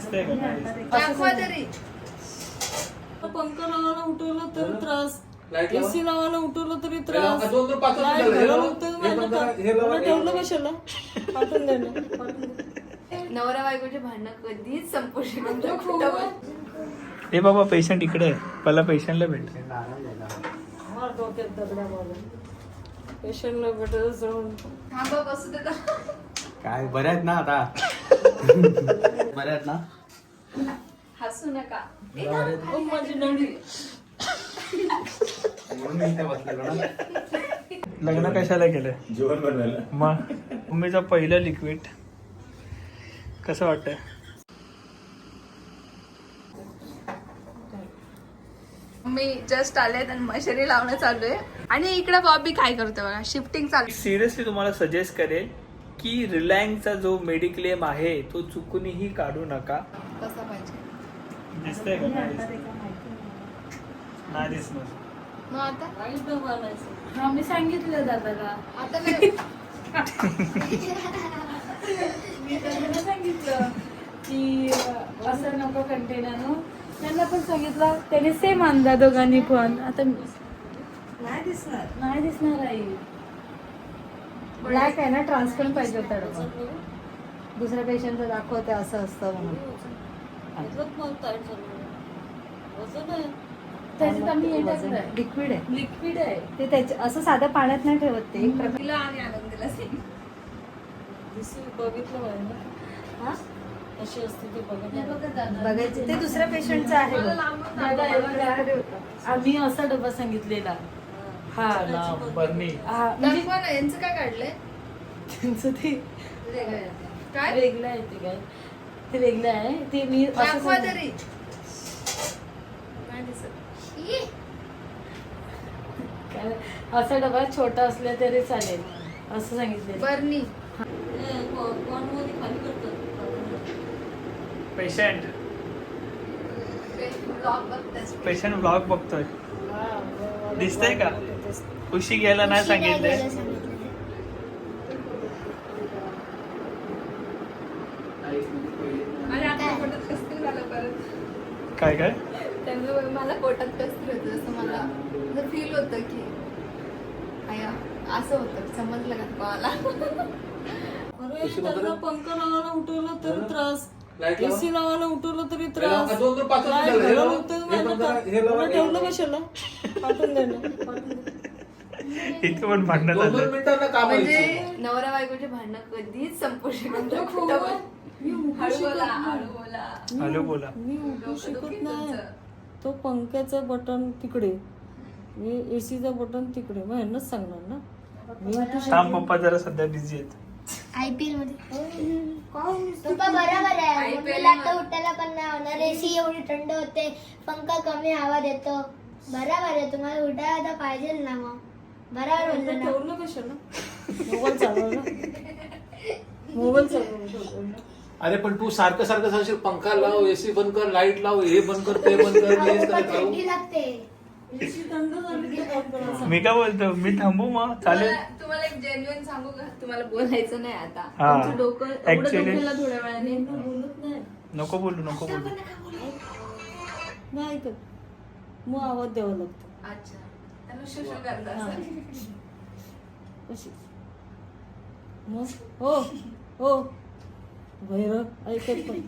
दिसतंय का नाही दिसत? दाखवा तरी पंखा लावायला उठवलं तर त्रास लाइट लावा. एसी लावायला उठवलं तरी. त्रास दोन दोन पाच वाजता लाइट झालं. हे घालायला लावा. उठवलं हे माझं बंद करा. तर- हे लावा. मला हे ठेवलं. कशाला पाठवून द्या ना पाठवून. नवरा बायकोचे भांडणं कधीच संपू शकत ए बाबा पेशंट इकडे आहे पहिला पेशंटला भेट मला डोक्यात दगडा मारला पेशंटला भेटत जाऊन थांबा बसू देता काय बऱ्या आहेत ना आता बऱ्या आहेत ना? हसू नका. ओ, माझी नवरी. म्हणून मी इथे बसलेलो ना. लग्न कशाला केलंय जेवण बनवायला. मग? मम्मीचं पहिलं लिक्विड कसं वाटतंय? मी जस्ट आले आणि मशरी लावणं चालू आहे. आणि इकडे बॉबी काय करतो बघा? शिफ्टिंग चालू सिरियसली तुम्हाला सजेस्ट करेल की रिलायन्सचा जो मेडिक्लेम आहे तो चुकूनही काढू नका. कसा पाहिजे? दिसतंय का? नाही दिसत? नाही. दिसणार. मग आता? हा मी सांगितलं दादाला. आता नाही मी त्यांना सांगितलं की अं, असं नको कंटेनर त्यांना पण सांगितलं त्याने सेम आणला दोघांनी पण. आता नाही दिसणार. नाही दिसणार आई ब्लॅक आहे ना ट्रान्सपरंट पाहिजे होता डबा. दुसऱ्या पेशंटचं दाखवते असं असतं म्हणून. त्याच्यात आम्ही हे लिक्विड आहे. लिक्विड आहे. ते त्याच्या असं साध्या पाण्यात नाही ठेवत ते. एक प्रकार तिला आणि आनंदीला दिसू बघितलं ना. हा? कशी असते ते बघितलं बघायचे. ते दुसऱ्या पेशंटचं आहे बघ. दादा, हे बघा. आम्ही असा डबा सांगितलेला. हा ना, बर्नी. हा म्हणजे दाखवा ना यांचं काय काढलंय? त्यांचं ते काय? वेगळं आहे ते काय? ते वेगळं आहे. ते मी असं दाखवा. तरी. नाही दिसत. काय, असा डबा छोटा असला तरी चालेल. असं सांगितलं बर्नी. पेशंट पेशंट ब्लॉग बघतोय. दिसतंय का? उशी घ्यायला नाही परत काय काय त्यामुळे मला पोटात कसतरी होतं जसं मला फील होतं की आया असं होतं समजलं का त्यांना पंखा लावायला उठवलं तर त्रास. एसी लावायला उठवलं तरी. त्रास. हे. मला ठेवलं. कशाला पाठवून. इथे पण भांडणं दोन दोन झालं. मिनिटांना काम म्हणजे. नवरा बायकोचे भांडणं कधीच संपू शकत नाही. मी हळू शकत बोला नाही. हळू बोला. हॅलो बोला. मी उठू डोकं शकत नाही. तुमचं. तो पंख्याचं बटन तिकडे. मी एसीचं बटन तिकडे. मग ह्यांनाच सांगणार ना. मी उठू थांब शकत पप्पा जरा सध्या बिझी आहेत. आयपीएलमध्ये पप्पा बरोबर आहे. IPL मम्मीला आता उठायला पण नाही होणार. एसी एवढी थंड होते. पंखा कमी हवा देतो. बरोबर आहे. तुम्हाला उठायला तर पाहिजे ना मग. बरोबर बोललो ना ठेवलं कशाला मोबाईल चालवला मोबाईल चालवला अरे पण तू सारखं सारखं सांगशील पंखा लाव एसी बंद कर लाइट लाव हे बंद कर ते बंद कर. थंडी लागते. एसी थंड झाली की मी काय बोलतो? मी थांबू मग. चालेल. तुम्हाला तुम्हाला एक जेन्युइन सांगू का? तुम्हाला बोलायचं नाही आता. हा. तुमचं डोकं एवढं Actually- दुखेल थोड्या वेळाने. बोलत नाही. नको बोलू नको बोलू. नाही ऐकत मग आवाज द्यावा लागतो. अच्छा. त्याला शुशू करता असं. कशी मग हो हो भैरव ऐकत पण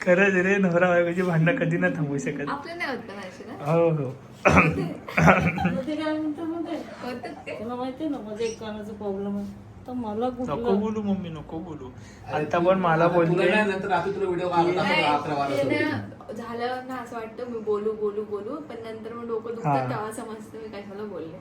खरंच रे नवरा बायकोची भांडणं कधी ना थांबू शकत. आपलं नाही होत पण अशी ना हो हो. मग ते काय म्हणतो मग ते होतात ते तुला माहिती आहे ना माझा एक कानाचा प्रॉब्लेम आहे. तर मला नको कुठलं बोलू मम्मी नको बोलू. आता पण मला बोलते नाही नंतर रात्री तुला व्हिडिओ अकरा बारा नाही, ते वाजता ना झालं ना असं वाटतं मी बोलू बोलू बोलू पण नंतर मग डोकं हा. दुखतं तेव्हा समजतं मी कशाला बोलले.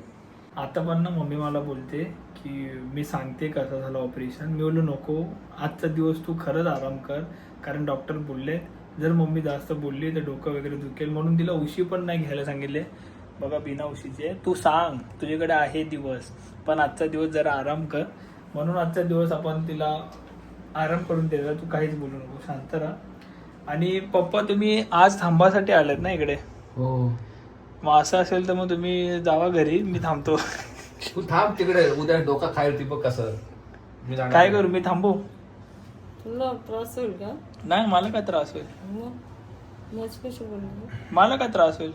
आता पण ना मम्मी मला बोलते की मी सांगते कसं झालं ऑपरेशन मी बोललो नको आजचा दिवस तू खरंच आराम कर कारण डॉक्टर बोलले जर मम्मी जास्त बोलली तर डोकं वगैरे दुखेल. म्हणून तिला उशी पण नाही घ्यायला सांगितले. बघा बिना उशीचे तू सांग तुझ्याकडे आहे दिवस पण आजचा दिवस जरा आराम कर म्हणून आजचा दिवस आपण तिला आराम करून द्यायचा तू काहीच बोलू नको शांत राहा. आणि पप्पा तुम्ही आज थांबासाठी आलेत ना इकडे? हो. मग असं असेल तर मग तुम्ही जावा घरी मी थांबतो. तू थांब तिकडे उद्या डोका खाईल ती बघ कसं. मी जाणार काय करू मी थांबू? तुला त्रास होईल का? नाही मला काय त्रास होईल? मग मॅच कशी बोलली मला काय त्रास होईल?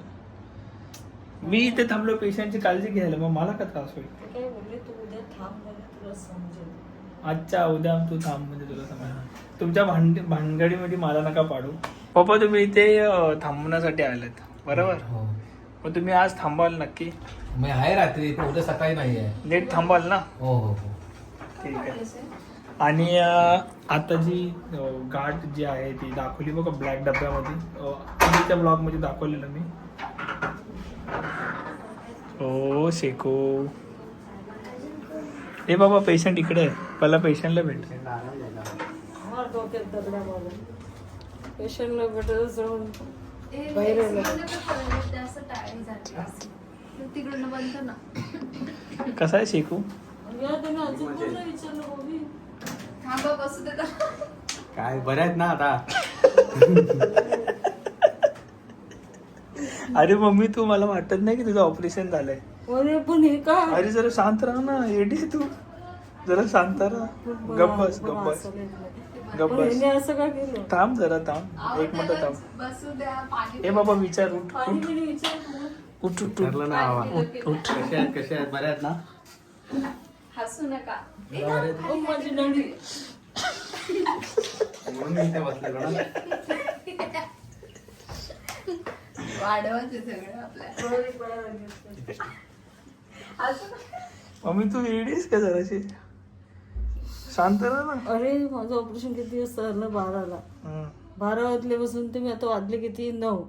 मी इथे थांबलो पेशंटची काळजी घ्यायला. मग मला काय त्रास होईल? ते काय बोलले तू उद्या थांब म्हणजे तुला समजेल. अच्छा उद्या तू थांब म्हणजे तुला समजणार तुमच्या भांड भानगडीमध्ये मला नका पाडू. पप्पा तुम्ही इथे अं, थांबण्यासाठी आलेत. बरोबर? हो. मग तुम्ही आज थांबाल नक्की? मी आहे रात्री पण उद्या सकाळी नाही आहे. नीट थांबाल ना? हो हो हो. ठीक आहे. आणि अं, आता जी अं, गाठ जी आहे ती दाखवली बघा ब्लॅक डब्यामध्ये. अं, आधीच्या ब्लॉगमध्ये दाखवलेलं मी. ओ शेको ए बाबा पेशंट इकडे आहे पहिला पेशंटला भेट मला पेशंटला भेटत जाऊन ए, बाहेर AC आलं. मध्ये पण पडलं, जास्त टाळी झाली असेल. तर तिकडनं बंद ना कसा आहे शेकू. काय बऱ्या आहेत ना आता अरे मम्मी तू मला वाटत नाही की तुझं ऑपरेशन झालंय. अरे पण हे काय? अरे जरा शांत राहा ना. एडी तू. जरा शांत राहा. गप्प बस गप्प बस. गप्प पण बस. हिने असं का केलं? थांब जरा थांब. एक मिनिट थांब. ए बाबा विचार उठ उठ. उठ उठ उठ. ठरलं ना उठ उठ. कशा आहेत कशा आहेत बऱ्या आहेत ना? हसू नका. माझी नडी म्हणून मी इथे बसलेलो ना. वाढवायचे सगळं आपल्या. मम्मी तू एडीस का जराशी? शांत राहा ना. अरे माझं ऑपरेशन किती झालं बाराला. बारा वाजल्यापासून ते मी आता वाजले किती? नऊ.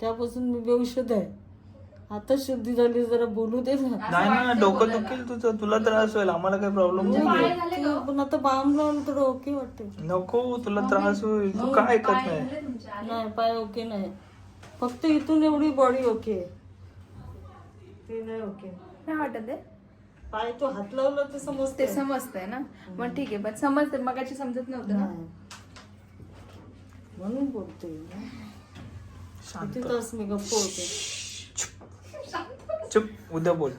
त्यापासून मी बेशुद्ध आहे. आता शुद्धी झाली जरा बोलू दे ना. नाही ना डोकं दुखेल तुझं. तुला त्रास होईल. आम्हाला काही प्रॉब्लेम नाही झाले का? पण आता बाम लावून थोडं ओके वाटते नको तुला त्रास होईल. तू काय ऐकत नाही. नाही पाय ओके नाही. फक्त इथून एवढी बॉडी ओके. ते नाही ओके नाही वाटत आहे? पाय तो हात लावला ते ते समजते समजतंय ना? मग ठीक आहे पण समजते मगाची समजत नव्हतं ना? नाही. म्हणून बोलते शांत. किती तास मी गप्प होते. चुप उद्या बोल.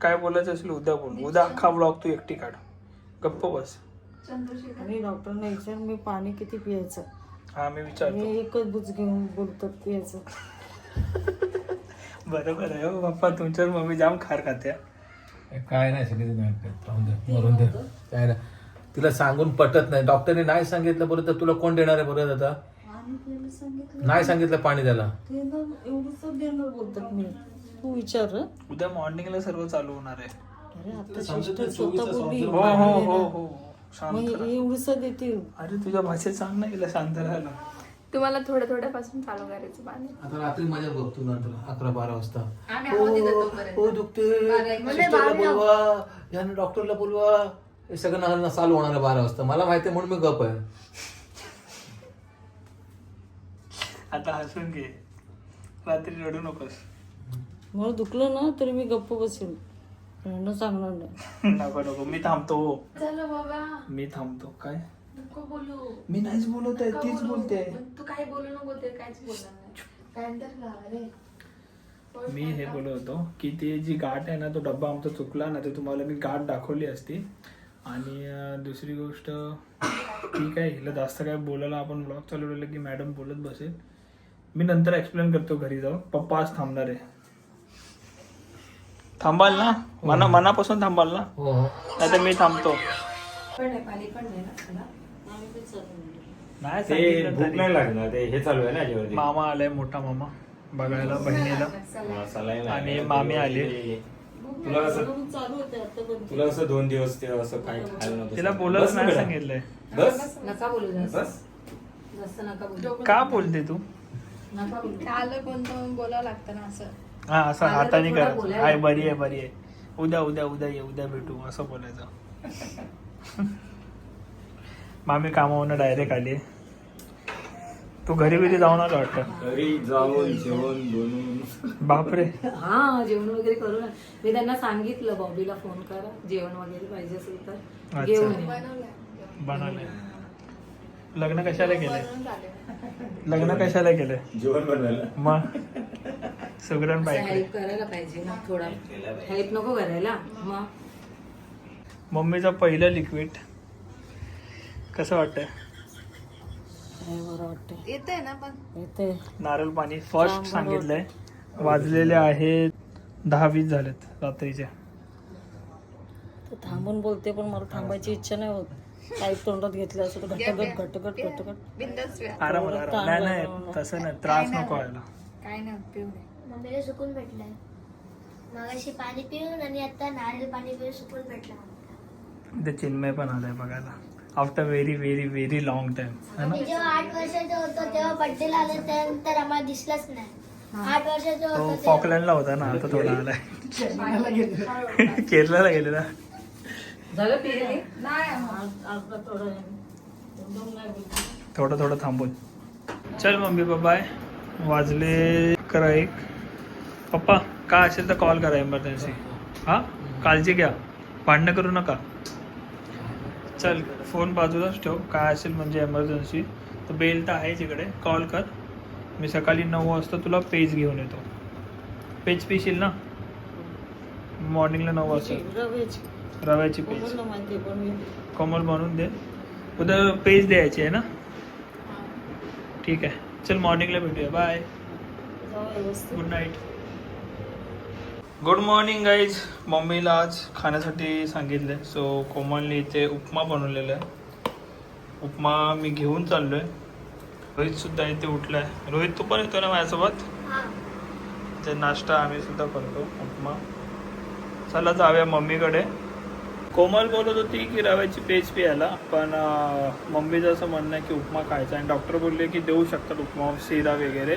काय बोलायचं असेल उद्या बोल. उद्या अख्खा ब्लॉग तू एकटी काढ. गप्प बस. चंद्रशेखर आणि डॉक्टरने विचार मी पाणी किती पियायचं हा मी विचारतो. मी एकच बुच घेऊन बोलतात पियायचं बरोबर आहे हो बाप्पा तुमच्यावर मम्मी जाम खार खात्या. काय नाही ऐकत. राहून दे मरून दे काय नाही. तिला सांगून पटत नाही. डॉक्टरने नाही सांगितलं बरं तर तुला कोण देणार आहे बरं आता सांगितलं. नाही सांगितलं पाणी द्यायला. ते ना एवढंच देणार बोलतात मी. तू विचार हं? उद्या मॉर्निंगला सर्व चालू होणार आहे. अरे आता सिस्टर स्वतः बोलली. हो हो हो हो. शांत मग राहा. एवढंच देतील अरे तुझ्या भाषेत सांग ना गेला शांत राहायला. तुम्हाला थोड्या थोड्यापासून चालू करायचं पाणी आता रात्री माझ्या बघतो नंतर अकरा बारा वाजता. आम्ही आहोत हो तोपर्यंत. हो, दुखते बारा एक म्हणजे सिस्टरला बारा. बोलवा यानं डॉक्टरला बोलवा. हे सगळं ना चालू होणार आहे बारा वाजता. मला माहिती आहे म्हणून मी गप आहे. आता हसून घे. रात्री रडू नकोस. मला दुखलं ना तरी मी गप्प बसेल यांना सांगणार नाही नको नको मी थांबतो हो. झालं बाबा. मी थांबतो काय? नको बोलू. मी नाहीच बोलत आहे तीच बोलू. बोलते. पण तू काही बोलू नको ते काहीच बोलणार नाही. काय तर झालं रे मी हे बोलत होतो की ते जी गाठ आहे ना तो डब्बा आमचा चुकला ना ते तुम्हाला मी गाठ दाखवली असती. आणि अं, दुसरी गोष्ट ठीक आहे हिला जास्त काय बोलायला आपण ब्लॉग चालवलेलं की मॅडम बोलत बसेल. मी नंतर एक्सप्लेन करतो घरी जाऊन. पप्पा आज थांबणार आहे. थांबाल ना? मना मनापासून थांबाल ना? हो. हो नाही तर मी थांबतो नाही ते सांगितलं भूक तरी. नाही लागणार ते हे चालू आहे ना याच्यावरती. मामा आलाय मोठा मामा. बघायला बहिणीला. हा, सलाईन आहे. आणि मामी आली. तुला कसं चालू होते आता पण. तुला कसं दोन दिवस ते असं काय खायला नव्हतं तिला बस ना नाही बेटा. सांगितलंय. बस? नका बोलू जास्त बस? जास्त नका बोलू. का बोलते तू? नका बोलू. ते आलं कोणतं बोलावं लागतं ना असं. हा असं तर हाताने थोडं कर बोलायला आहे बरी आहे बरी आहे. उद्या उद्या उद्या ये उद्या भेटू असं बोलायचं. मामी कामावरनं डायरेक्ट आली तू घरी बिरी जाऊन आला वाटतं. घरी जाऊन जेवण बनवून. बापरे. हा जेवण वगैरे करू ना मी त्यांना सांगितलं बॉबीला फोन करा. जेवण वगैरे पाहिजे असेल तर. अच्छा. घेऊन ये. बनवलंय. बनवले लग्न कशाला केलंय? बनवून झाले. लग्न कशाला केलंय जेवण बनवायला. मग? सुगरण बाईक हेल्प करायला पाहिजे ना थोडा. हेल्प नको करायला. मग? मम्मीचं पहिलं लिक्विड कसं बरं वाटतं येते ना पण. येते नारळ पाणी फर्स्ट सांगितलंय. वाजलेले आहेत दहा वीस झालेत रात्रीचे. ते थांबून बोलते पण मला थांबायची इच्छा नाही होत. काही तोंडात घेतलं असं तर घटगट घटगट घटगट बिंदास वेळ आराम आराम नाही नाही तसं नाही त्रास नको व्हायला. काय नाही पिऊ मम्मीला सुकून भेटलंय. मगाशी पाणी पिऊन आणि आता नारळ पाणी पिऊन सुकून भेटलं ते चिन्मय पण आलाय बघायला. After very very very long time है ना? जेव्हा आठ वर्षाचा होतो तेव्हा बड्डेला आलं त्यानंतर आम्हाला दिसलाच नाही. आठ वर्षाचा तो होतो तेव्हा. फॉकलँडला होता ना आता थोडा आलाय. केरळला गेलेला. झालं पिले अर्धा थोडं. थोडं थोडं थांबून. चल मम्मी बाय वाजले करा एक. पप्पा काय असेल तर कॉल करा इमर्जन्सी हां? काळजी घ्या. भांडणं करू नका. चल फोन बाजूलाच ठेव. काय असेल म्हणजे एमर्जन्सी तर बेल तर आहेच इकडे. कॉल कर. मी सकाळी नऊ वाजता तुला पेज घेऊन येतो. पेज पिशील ना? मॉर्निंगला नऊ वाजता. रव्याची पेज. आहे, कोमल बनवून दे. उद्या पेज द्यायची आहे ना? ठीक आहे. चल मॉर्निंगला भेटूया. Bye. Good night good morning guys मम्मीला आज खाण्यासाठी सांगितलं सो कोमलने इथे उपमा बनवलेला आहे. उपमा मी घेऊन चाललोय. रोहित सुद्धा इथे उठलाय. रोहित तू पण येतो ना माझ्यासोबत. ते नाश्ता आम्ही सुद्धा करतो उपमा. चला जाऊया मम्मीकडे. कोमल बोलत होती की रव्याची पेज प्यायला पण मम्मीचं असं म्हणणं आहे की उपमा खायचा आणि डॉक्टर बोलले की देऊ शकतात उपमा शिरा वगैरे.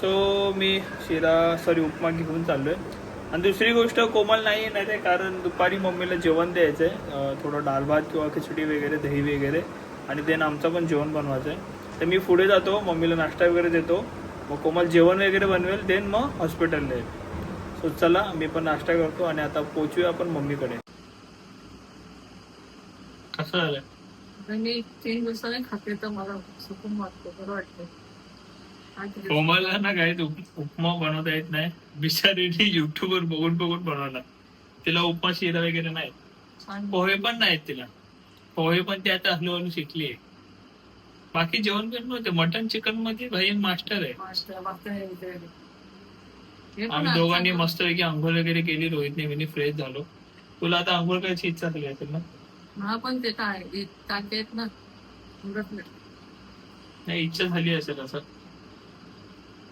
सो मी शिरा सॉरी उपमा घेऊन चाललो आहे आणि दुसरी गोष्ट कोमल नाही येणार आहे कारण दुपारी मम्मीला जेवण द्यायचं आहे थोडं डाळ भात किंवा खिचडी वगैरे दही वगैरे. आणि देन आमचं पण जेवण बनवायचं आहे. तर मी पुढे जातो मम्मीला नाश्ता वगैरे देतो. मग कोमल जेवण वगैरे बनवेल देन मग हॉस्पिटलला येईल. सो चला मी पण नाश्ता करतो आणि आता पोचूया आपण मम्मीकडे. कसं झालं मी तीन दिवसाने खाते तर मला सुकून वाटतं बरं वाटतं कोमलला ना काय उपमा बनवता येत नाही. बिचारीने युट्यूबवर बघून बघून बनवला. तिला उपमा शिरा वगैरे नाही. पोहे पण नाहीत तिला. पोहे पण ती आता हळूहळू शिकली बाकी जेवण पण नव्हते. मटन चिकनमध्ये भाई मास्टर आहे. आम्ही दोघांनी चांगलं. मस्तपैकी आंघोळ वगैरे केली. रोहितने मी फ्रेश झालो. तुला आता आंघोळ करायची इच्छा झाली असेल ना? हा पण ते काय टाके आहेत ना. नाही. नाही इच्छा झाली असेल असं.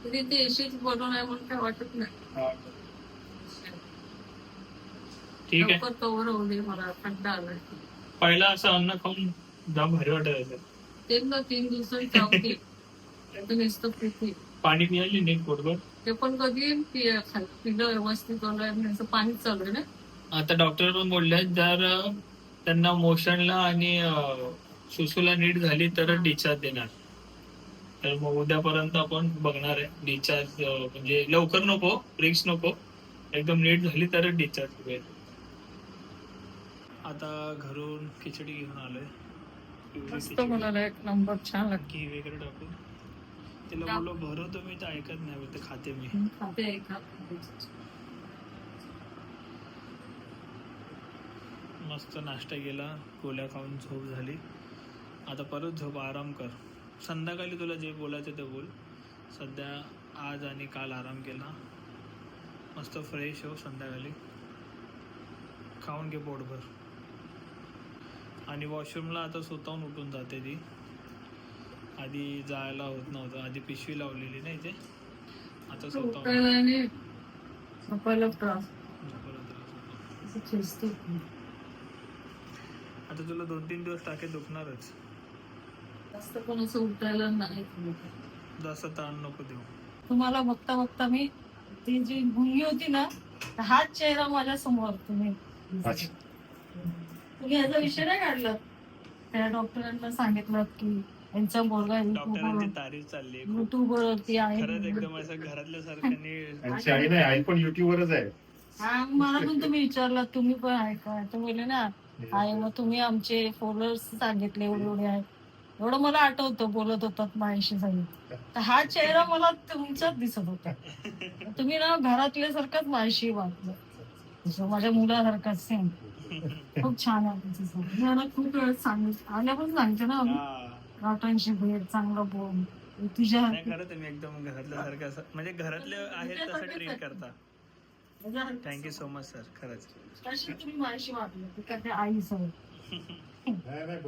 तरी ते एशीच बनवून आहे म्हणून काय वाटत नाही. ठीक आहे. लवकर कवर होऊ दे मला थंड आलाय. पहिला असं अन्न खाऊन जाम भारी असेल ते ना तीन दिवसांनी चावते त्याचं नुसतं पिते पाणी पियाली नीट बरोबर ते पण कधी पि- खा- पिलं व्यवस्थित आहे असं पाणीच चालू आहे ना. आता डॉक्टर पण बोलले जर त्यांना मोशनला आणि सुसूला नीट झाली तर डिस्चार्ज देणार. तर मग उद्यापर्यंत आपण बघणार आहे. डिस्चार्ज म्हणजे लवकर नको रिक्स नको. एकदम नीट झाली तर डिस्चार्ज होईल. आता घरून खिचडी घेऊन आलोय. एक नंबर छान लागते. वगैरे टाकून. तिला बोललो भरवतो मी तर ऐकत नाही खाते मी. खाते. मस्त नाश्ता केला गोळ्या खाऊन झोप झाली. आता परत झोप आराम कर. संध्याकाळी तुला जे बोलायचं ते बोल. सध्या आज आणि काल आराम केला. मस्त फ्रेश हो संध्याकाळी. खाऊन घे पोटभर. आणि वॉशरूमला आता स्वतःहून उठून जाते ती. आधी जायला होत नव्हतं. आधी पिशवी लावलेली नाही ते. आता स्वतःहून उठायला आणि झोपायला त्रास झोपायला त्रास होतो. असं खेचते. आता तुला दोन तीन दिवस टाके दुखणारच. जास्त पण असं उठायला नाही जास्त ताण नको देऊ. तुम्हाला बघता बघता मी ती जी भुंगी होती ना तर हाच चेहरा माझ्यासमोर तुम्ही. तुम्ही याचा विषय नाही काढला? त्या डॉक्टरांना सांगितलं की यांचा मुलगा डॉक्टरांची तारीफ चालली आहे खूप. युट्यूब वरती खरंच आहे एकदम असं घरातल्या सारख्याने त्यांची आई नाही आई पण युट्यूबवरच आहे. हा मला पण तुम्ही विचारला तुम्ही पण आहे का तर बोलले ना आहे मग तुम्ही आमचे फॉलोअर्स सांगितले एवढे एवढे आहेत. एवढं मला आठवतं बोलत होतात माझ्याशी सांगितलं तर हा चेहरा मला तुमचाच दिसत होता. तुम्ही ना घरातल्या सारखाच माझ्याशी वाटलं माझ्या मुलासारखाच सेम खूप छान आहे खूप वेळेस सांगितलं आल्यापासून सांगते ना. डॉक्टरांशी भेट चांगलं बोल. तुझ्या खरं तुम्ही एकदम घरातल्या सारखं असं म्हणजे घरातले आहेत तसं ट्रीट करता. थँक्यू सो मच सर खरंच. तशी तुम्ही माझ्याशी वाटलं ती आई सर.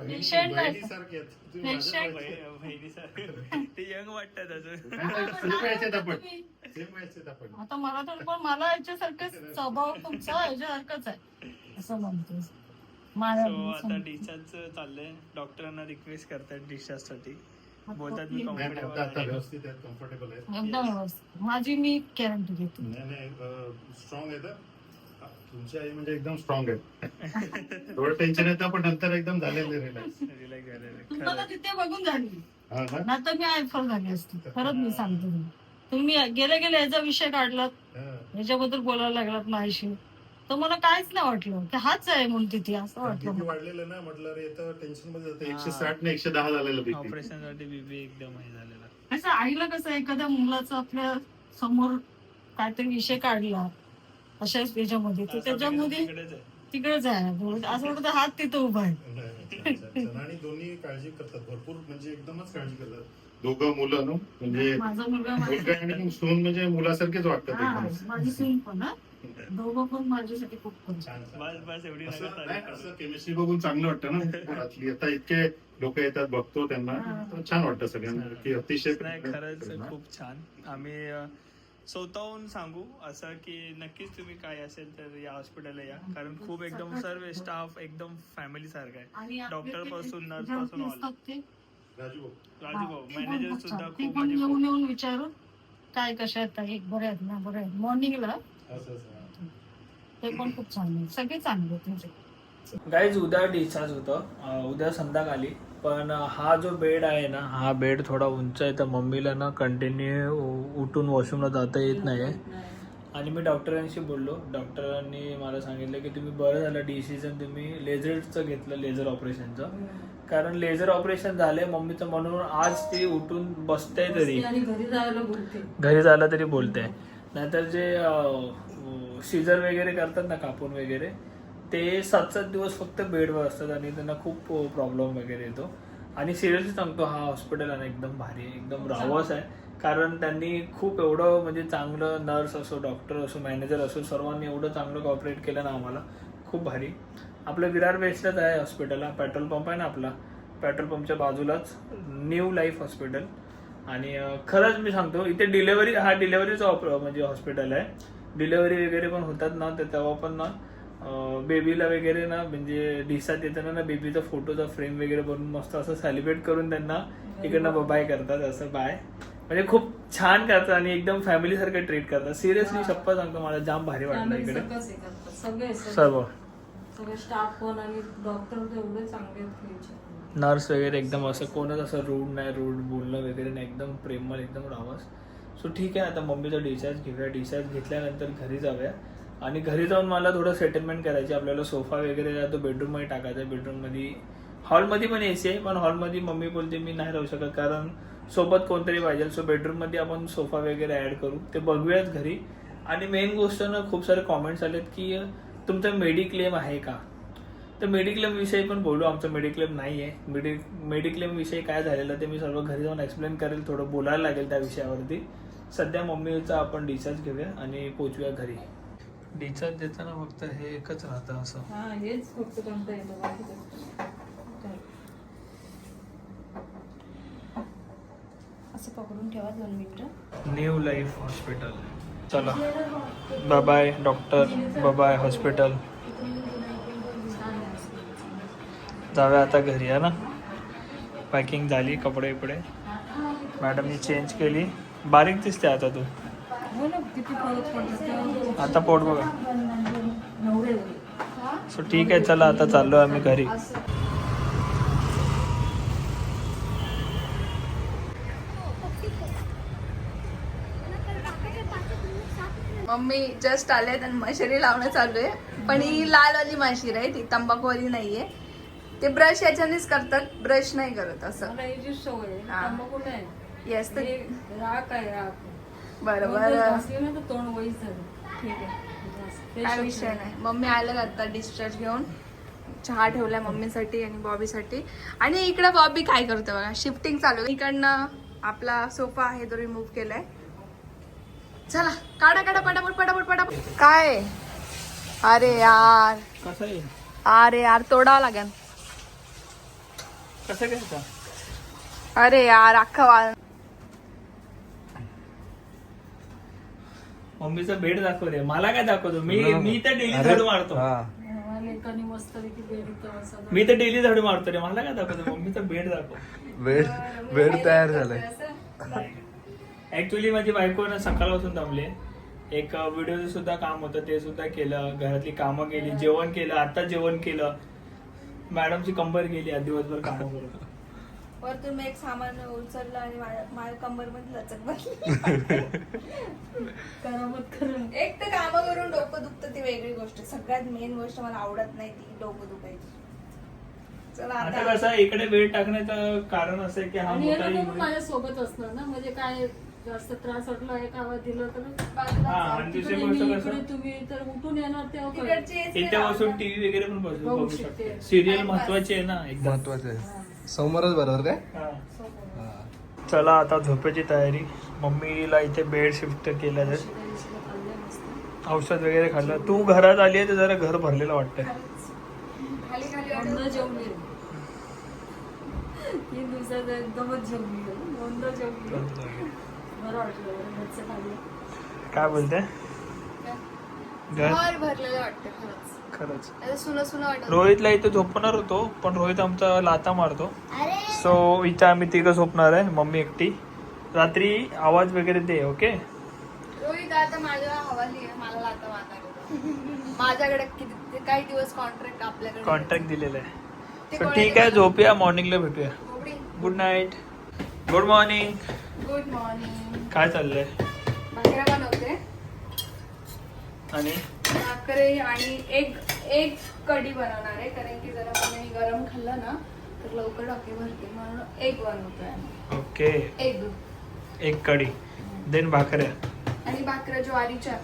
Patient Patient. ते यंग वाटतात अजून. आता मला तर पण मला याच्यासारखं स्वभाव तुमचा याच्यासारखंच आहे. असं म्हणतो सो आता डिस्चार्ज चाललंय. डॉक्टरांना रिक्वेस्ट करतात डिस्चार्जसाठी. बोलतात मी नाही, नाही, आता कम्फर्टेबल आता आहे व्यवस्थित आहेत कम्फर्टेबल आहेत एकदम व्यवस्थित. माझी मी गॅरंटी घेते नाही नाही स्ट्रॉंग आहेत हं. तुमची आई म्हणजे एकदम स्ट्रॉंग आहे. थोडं टेन्शन येतं पण नंतर एकदम झालेले रिलॅक्स Relax. झालेलं आहे. तुम्हाला खरंच. तिथे बघून झाली. हा ना? नाहीतर मी आयफल झाली असती. खरंच मी सांगते तुम्ही. तुम्ही गेले गेले याचा विषय काढलात. हा. याच्याबद्दल बोलायला लागलात माझ्याशी. तर मला काहीच नाही वाटलं की हाच आहे म्हणून तिथे असं वाटलं मला. वाढलेलं ना म्हटलं अरे येतं टेन्शनमध्ये जातं एकशे. साठ ने एकशे दहा झालेलं बीपी ऑपरेशनसाठी बीबी एकदम हे झालेला कसं आईला कसं एखाद्या मुलाचा आपल्यासमोर काहीतरी विषय काढला अशाच याच्यामध्ये तर त्याच्यामध्ये तिकडेच आहे. तिकडेच आहे असं वाटतं हात तिथं उभा आहे आणि दोन्ही काळजी करतात भरपूर म्हणजे एकदमच काळजी करतात दोघं मुलं नो म्हणजे माझा मुलगा मुलगा आणि सून म्हणजे मुलासारखेच वाटतात हा. माझी सून पण हा. दोघं पण माझ्यासाठी खूप करतात. छान, छान. बस बस एवढी असं नाही. केमिस्ट्री बघून चांगलं वाटतं ना घरातली आता इतके लोक येतात बघतो त्यांना. तर छान वाटतं सगळ्यांना की अतिशय नाही खरंच खूप छान आम्ही अ, स्वतःहून सांगू असं की नक्कीच तुम्ही काय असेल तर या हॉस्पिटलला या कारण खूप एकदम सर्व स्टाफ एकदम फॅमिली सारखा आहे आणि डॉक्टरपासून, नर्स जे पासून all. असतात ते राजू भाऊ. राजू भाऊ ते पण मॅनेजर खूप सुद्धा छान. ते खूप पण म्हणजे खूप- येऊन येऊन विचारून काय कशा आहेत ताई बरे आहेत ना बरे आहेत मॉर्निंगला ते पण खूप चांगले. सगळे चांगले तुमचे. गाईज उद्या डिस्चार्ज होतं. उद्या संध्याकाळी. पण हा जो बेड आहे ना हा बेड थोडा उंच आहे. तर मम्मीला ना कंटिन्यू उठून वॉशरूमला जाता येत नाही आणि मी डॉक्टरांशी बोललो. डॉक्टरांनी मला सांगितलं की तुम्ही बरं झालं डिसिजन तुम्ही लेझरचं घेतलं लेझर ऑपरेशनचं कारण लेझर ऑपरेशन झालंय मम्मीचं म्हणून आज ती उठून बसते तरी. घरी जायला बोलते. घरी झालं तरी बोलते. नाहीतर जे सीझर वगैरे करतात ना कापून वगैरे ते सात सात दिवस फक्त बेडवर असतात आणि त्यांना खूप प्रॉब्लेम वगैरे येतो. आणि सिरियसली सांगतो हा हॉस्पिटल आहे ना एकदम भारी आहे एकदम रावस आहे. कारण त्यांनी खूप एवढं म्हणजे चांगलं नर्स असो डॉक्टर असो मॅनेजर असो सर्वांनी एवढं चांगलं कॉपरेट केलं ना आम्हाला. खूप भारी. आपलं विरार बेस्टच आहे हॉस्पिटलला पेट्रोल पंप आहे ना आपला. पेट्रोल पंपच्या बाजूलाच न्यू लाईफ हॉस्पिटल आणि खरंच मी सांगतो इथे डिलेवरी हा डिलेवरीचं म्हणजे हॉस्पिटल आहे. डिलेवरी वगैरे पण होतात ना तर तेव्हा पण ना बेबीला वगैरे ना म्हणजे दिसात येताना ना बेबीचा फोटोचा फ्रेम वगैरे बनवून मस्त असं सेलिब्रेट करून त्यांना इकडनं बाय करतात असं बाय म्हणजे खूप छान करतात आणि एकदम फॅमिली सारखं ट्रीट करतात. सिरियसली शप्पा सांगतो मला जाम भारी वाटलं Family इकडे. सर्व. नर्स वगैरे एकदम असं कोणच असं रूड नाही रूड बोलणं वगैरे नाही. एकदम प्रेमळ एकदम राहावंस सो ठीक आहे आता मम्मीचा डिस्चार्ज घेऊया. डिस्चार्ज घेतल्यानंतर घरी जाऊया. आणि घरी जाऊन मला थोडं सेटलमेंट करायची आपल्याला सोफा वगैरे तो बेडरूममध्ये टाकायचा आहे. बेडरूममध्ये हॉलमध्ये पण ए सी आहे पण हॉलमध्ये मम्मी बोलते मी नाही राहू शकत कारण सोबत कोणतरी पाहिजे. सो बेडरूममध्ये आपण सोफा वगैरे ॲड करू. ते बघूयाच घरी. आणि मेन गोष्ट ना खूप सारे कॉमेंट्स आलेत की तुमचं मेडिक्लेम आहे का? तर मेडिक्लेम विषयी पण बोलू. आमचं मेडिक्लेम नाही आहे. मेडि मेडिक्लेम विषयी काय झालेलं ते मी सर्व घरी जाऊन एक्सप्लेन करेल. थोडं बोलायला लागेल त्या विषयावरती. सध्या मम्मीचा आपण डिस्चार्ज घेऊया आणि पोचूया घरी. डिस्चार्ज देताना फक्त हे एकच राहतं असं. हा हेच फक्त कोणतं येतं बाकी काही नाही. असं पकडून ठेवा दोन मिनिटं. New life hospital. चला. Bye bye doctor. Bye hospital. जाऊया आता घरी आहे ना? पॅकिंग झाली कपडे बिपडे मॅडमनी चेंज केली. बारीक दिसते आता तू हो आता पोट बघा. सो ठीक आहे चला आता चाललो आम्ही घरी मम्मी जस्ट आले आणि मशरी लावणं चालू आहे पण ही लालवाली माशीर आहे ती तंबाखूवाली नाहीये ते ब्रश याच्यानेच करतात ब्रश नाही करत असं सवय आहे. हा. तंबाखू नाही येस तर राख आहे राख. बरं दोन बरं. दिवस घासली ना तर तोंड वहीच झालं. ठीक आहे. काय विषय नाही. मम्मी आल्या आता डिस्चार्ज घेऊन. चहा ठेवलाय मम्मीसाठी आणि बॉबीसाठी. आणि इकडे बॉबी काय करतो बघा? शिफ्टिंग चालू आहे. इकडनं आपला सोफा आहे तो रिमूव्ह केलाय. चला काढा काढा पटापट पटापट पटापट. काय? अरे यार. कसं आहे अरे यार तोडावं लागेल. कसं अरे यार अख्खा वाळ मम्मीचा बेड दाखव रे मला काय दाखवतो? मी मी तर डेली झाडू मारतो. लेकाने मस्त मी तर डेली झाडू मारतो रे. मला काय दाखवतो? मम्मीचा बेड दाखव. बेड बेड तयार झालाय. ऍक्च्युली माझी बायको ना सकाळपासून दमले. एक व्हिडिओ सुद्धा काम होतं ते सुद्धा केलं. घरातली कामं केली जेवण केलं. आता जेवण केलं. मॅडमची कंबर गेली आज दिवसभर कामं करून. वरतून मी एक सामान उचललं आणि माझ्या माझ्या कंबरमध्ये लचक बसली. करामत करून. एक तर काम करून डोकं दुखतं ती वेगळी गोष्ट. सगळ्यात मेन गोष्ट मला आवडत नाही ती डोकं दुखायची. चला आता. कसं इकडे वेळ टाकण्याचं कारण असं आहे की हा आणि हे मोठा लोकं पण event- माझ्या सोबत असणार ना? म्हणजे काय जास्त त्रास वाटला एक आवाज दिला तर? हा आणि दुसरी तिकडे गोष्ट मी कसं इकडे तुम्ही तर उठून येणार तेव्हा कळेल. तिकडची AC इथे. बसून टीव्ही वगैरे पण बसू बघू बघू शकते. शकते. सिरियल. महत्वाची आहे ना एकदम महत्वाचं आहे. समोरच बरोबर काय? हा. चला आता झोपेची तयारी. मम्मीला इथे बेड शिफ्ट केलं आहे. औषधं वगैरे खाल्लं. तू घरात आली आहे तर जरा घर भरलेलं वाटतंय. खाल्लं. काय बोलते? घर? घर भरलेलं वाटतं खरंच. खरंच आता सुनं सुनं वाटत. रोहितला इथे झोपणार होतो पण रोहित आमचा लाता मारतो. अरे. सो इथं आम्ही तिघं झोपणार आहे मम्मी एकटी. रात्री आवाज वगैरे दे ओके रोहित आता माझ्या हवाली आहे मला लाता मारणार माझ्याकडे किती ते काही दिवस कॉन्ट्रॅक्ट आपल्याकडे कॉन्टॅक्ट दिलेला आहे. ते कोणाला ठीक आहे देणार? झोपूया मॉर्निंगला भेटूया. Good night good morning good morning काय चाललंय? भाकऱ्या बनवते. आणि? भाकरी आणि एक एक कढी बनवणार आहे. कारण की जरा कोणी गरम खाल्लं ना तर लवकर डोके भरते म्हणून एक बनवतोय आम्ही. ओके. एग एक कढी. देन भाकऱ्या. आणि भाकऱ्या ज्वारीच्या.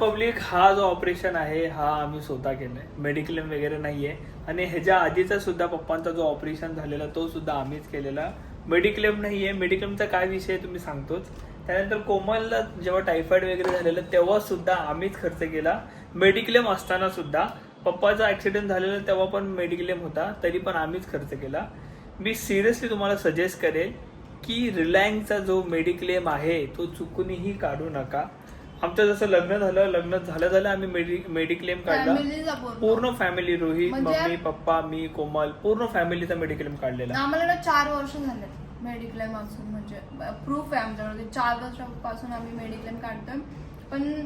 पब्लिक हा जो ऑपरेशन आहे हा आम्ही स्वतः केलाय. मेडिक्लेम वगैरे नाहीये. आणि ह्याच्या आधीचा सुद्धा पप्पांचा जो ऑपरेशन झालेला तो सुद्धा आम्हीच केलेला. मेडिक्लेम नाहीये. मेडिक्लेमचा काय विषय आहे तुम्ही सांगतोच. त्यानंतर कोमलला जेव्हा टायफॉइड वगैरे झालेलं तेव्हा सुद्धा आम्हीच खर्च केला. मेडिक्लेम असताना सुद्धा पप्पाचा ऍक्सिडेंट झालेला तेव्हा पण मेडिक्लेम होता तरी पण आम्हीच खर्च केला. मी सिरियसली तुम्हाला सजेस्ट करेल की रिलायन्सचा जो मेडिक्लेम आहे तो चुकूनही काढू नका. आमचं जसं लग्न झालं लग्न झालं झालं आम्ही मेडि मेडिक्लेम काढला. पूर्ण. फॅमिली रोहित म्हणजे- मम्मी पप्पा मी कोमल पूर्ण फॅमिलीचा मेडिक्लेम काढलेला. आम्हाला चार वर्ष झाले मेडिक्लेम असून म्हणजे प्रूफ आहे आमच्याकडे. चार वर्षापासून आम्ही मेडिक्लेम काढतोय. पण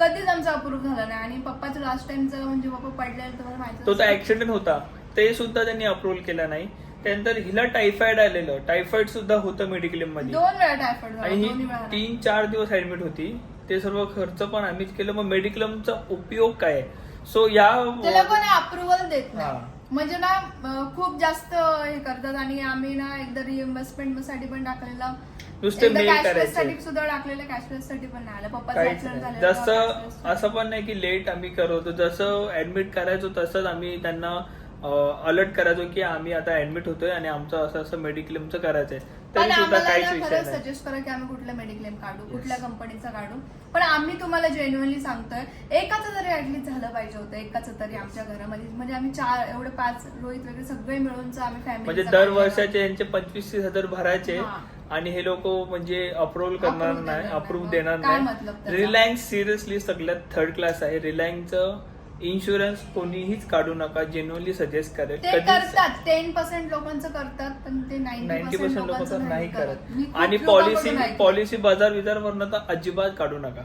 कधीच आमचा अप्रूव्ह झाला नाही. आणि पप्पाचं लास्ट टाइमचं म्हणजे पप्पा पडलेलं तुम्हाला माहिती तो तर ऍक्सिडेंट होता. ते सुद्धा त्यांनी अप्रुव्हल केला नाही. त्यानंतर हिला टायफॉइड आलेलं. टायफॉइड सुद्धा होतं मेडिक्लेममध्ये. दोन वेळा टायफॉइड आणि तीन चार दिवस ऍडमिट होती. ते सर्व खर्च पण आम्हीच केलं. मग मेडिक्लेमचा उपयोग काय? सो या अप्रुव्हल देत. नाही. म्हणजे ना खूप जास्त हे करतात आणि आम्ही ना एकदा रिइन्व्हेस्टमेंटसाठी पण टाकलेला. साठी सुद्धा टाकलेलं कॅशलेस साठी पण नाही आलं. जसं असं पण नाही की लेट आम्ही करतो जसं ऍडमिट करायचो तसंच आम्ही त्यांना अलर्ट करायचो की आम्ही आता ऍडमिट होतोय आणि आमचं असं असं मेडिक्लेमचं करायचंय. पण तरी सुद्धा आम्हाला काहीच ना विषय खरंच नाही सजेस्ट करा की आम्ही कुठला मेडिक्लेम काढू कुठल्या कंपनीचा काढू पण आम्ही तुम्हाला जेन्युअनली सांगतोय एकाचं तरी ऍटलीस्ट झालं पाहिजे होतं एकाचं तरी आमच्या घरामध्ये म्हणजे आम्ही चार एवढे पाच रोहित वगैरे सगळे मिळूनच आम्ही म्हणजे फॅमिली दर वर्षाचे यांचे पंचवीस तीस हजार भरायचे हा. आणि हे लोक म्हणजे अप्रुव्हल करणार Approve नाही देणार अप्रूव्ह. देणार काय नाही त्याचा? रिलायन्स सिरियसली सगळ्यात थर्ड क्लास आहे रिलायन्सचं इन्शुरन्स कोणीहीच काढू नका जेन्युअनली सजेस्ट करेल. ते कधीच करतात टेन पर्सेंट लोकांचं करतात पण ते नाईन्टी पर्सेंट लोक लोकांचं नाही करत. आणि पॉलिसी. पॉलिसी बाजार विजार वरनं तर अजिबात काढू नका.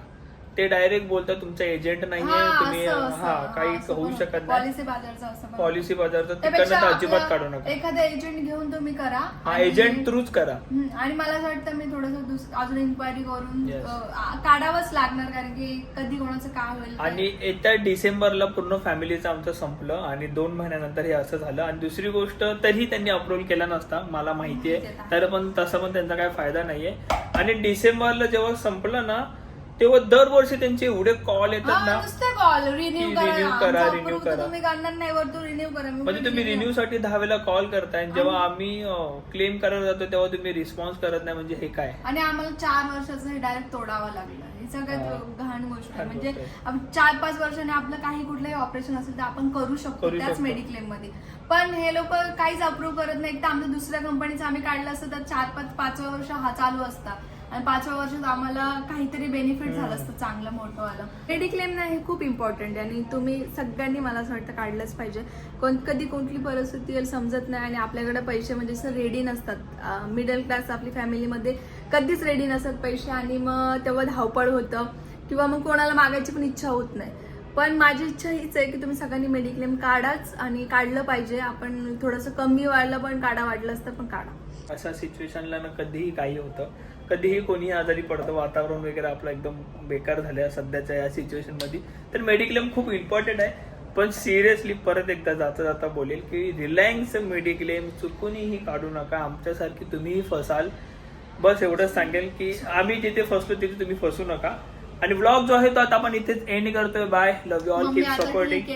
ते डायरेक्ट बोलतात तुमचा एजंट नाहीये तुम्ही हा काही होऊ शकत नाही. पॉलिसी बाजारचा असं पण. पॉलिसी बाजारचं त्यापेक्षा तिकडनं तर अजिबात आपलं काढू नका. एखादा एजंट घेऊन तुम्ही करा हा आणि- एजंट थ्रूच करा. हम्म, आणि मला असं वाटतं मी थोडस अजून इन्क्वायरी करून Yes. अं, काढावंच लागणार कारण की कधी कोणाचं काय होईल. आणि येत्या डिसेंबरला पूर्ण फॅमिलीचं आमचं संपलं आणि दोन महिन्यानंतर हे असं झालं. आणि दुसरी गोष्ट तरी त्यांनी अप्रूव्ह केला नसता मला माहिती आहे. तर पण तसं पण त्यांचा काय फायदा नाहीये. आणि डिसेंबरला जेव्हा संपलं ना तेव्हा दरवर्षी त्यांचे एवढे कॉल येतात ना नुसतं कॉल रिन्यू की करा renew करा, आमचं renew approve तर करा. तुम्ही करणार नाही वर तू रिन्यू करा मी म्हणजे तुम्ही renew. रिन्यू साठी दहा वेळेला कॉल करताय आणि जेव्हा आम्ही क्लेम करायला जातो तेव्हा तुम्ही रिस्पॉन्स करत नाही म्हणजे हे काय आणि आम्हाला चार वर्षाचं हे डायरेक्ट तोडावं लागलं हे हा. सगळ्यात घाण गोष्ट आहे घाण म्हणजे गोष्ट आहे. आपण चार पाच वर्षाने आपलं काही कुठलंही ऑपरेशन असेल तर आपण करू शकतो करू त्याच शकतो. मेडिक्लेममध्ये पण हे लोक काहीच अप्रूव्ह करत नाही एक तर आमच्या दुसऱ्या कंपनीचं आम्ही काढलं असतं तर चार पाच पाचव्या वर्ष हा चालू असता आणि पाचव्या वर्षात आम्हाला काहीतरी बेनिफिट झालं असतं चांगलं मोठं आलं मेडिक्लेम ना हे खूप इम्पॉर्टंट आहे आणि तुम्ही सगळ्यांनी मला असं वाटतं काढलंच पाहिजे. कोण कधी कोणती परिस्थिती समजत नाही आणि आपल्याकडे पैसे म्हणजे असं रेडी नसतात. मिडल क्लास आपली फॅमिलीमध्ये कधीच रेडी नसतात पैसे आणि मग तेव्हा धावपळ होतं किंवा मग कोणाला मागायची पण इच्छा होत नाही. पण माझी इच्छा हीच आहे की तुम्ही सगळ्यांनी मेडिक्लेम काढाच आणि काढलं पाहिजे. आपण थोडंसं कमी वाढलं पण काढा वाढलं असतं पण काढा. अशा सिच्युएशनला ना कधीही काही होतं. कधीही कोणीही आजारी पडतं वातावरण वगैरे आपलं एकदम बेकार झालं सध्याच्या या सिच्युएशनमध्ये. तर मेडिक्लेम खूप इम्पॉर्टंट आहे. पण सिरियसली परत एकदा जाता जाता बोलेल की रिलायन्स मेडिक्लेम चुकूनही काढू नका. आमच्यासारखी तुम्हीही फसाल. बस एवढंच सांगेल की आम्ही जिथे फसलो तिथे तुम्ही फसू नका. आणि ब्लॉग जो आहे तो आता आपण इथेच एंड करतोय. Bye love you all keep supporting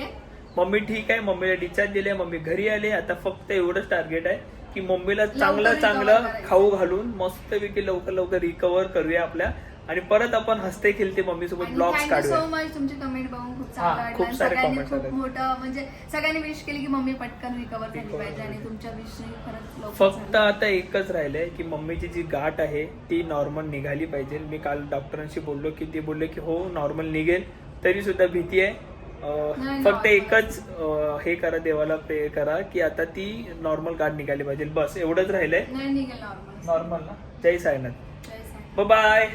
mummy ठीक आहे. मम्मीला डिस्चार्ज दिले मम्मी घरी आले. आता फक्त एवढंच टार्गेट आहे. की मम्मीला चांगलं चांगलं. खाऊ घालून मस्तपैकी लवकर लवकर रिकवर करूया आपल्या. आणि परत आपण हसते खेळते मम्मी सोबत blogs thank you so much तुमचे कमेंट बघून खूप हा, चांगलं वाटलं खूप आणि सारे सगळ्यांनी comments खूप आले. मोठं म्हणजे सगळ्यांनी विश केली की मम्मी पटकन रिकवर झाली पाहिजे आणि तुमच्या विषयी खरंच लवकर फक्त झालं. आता एकच राहिलंय की मम्मीची जी गाठ आहे ती नॉर्मल निघाली पाहिजे. मी काल डॉक्टरांशी बोललो की ते बोलले की हो नॉर्मल निघेल. तरी सुद्धा भीती आहे. फक्त. एकच हे करा देवाला प्रे करा की आता ती नॉर्मल गाठ निघाली पाहिजे. बस एवढंच राहिलंय. नॉर्मल ना? जय साईनाथ. बाय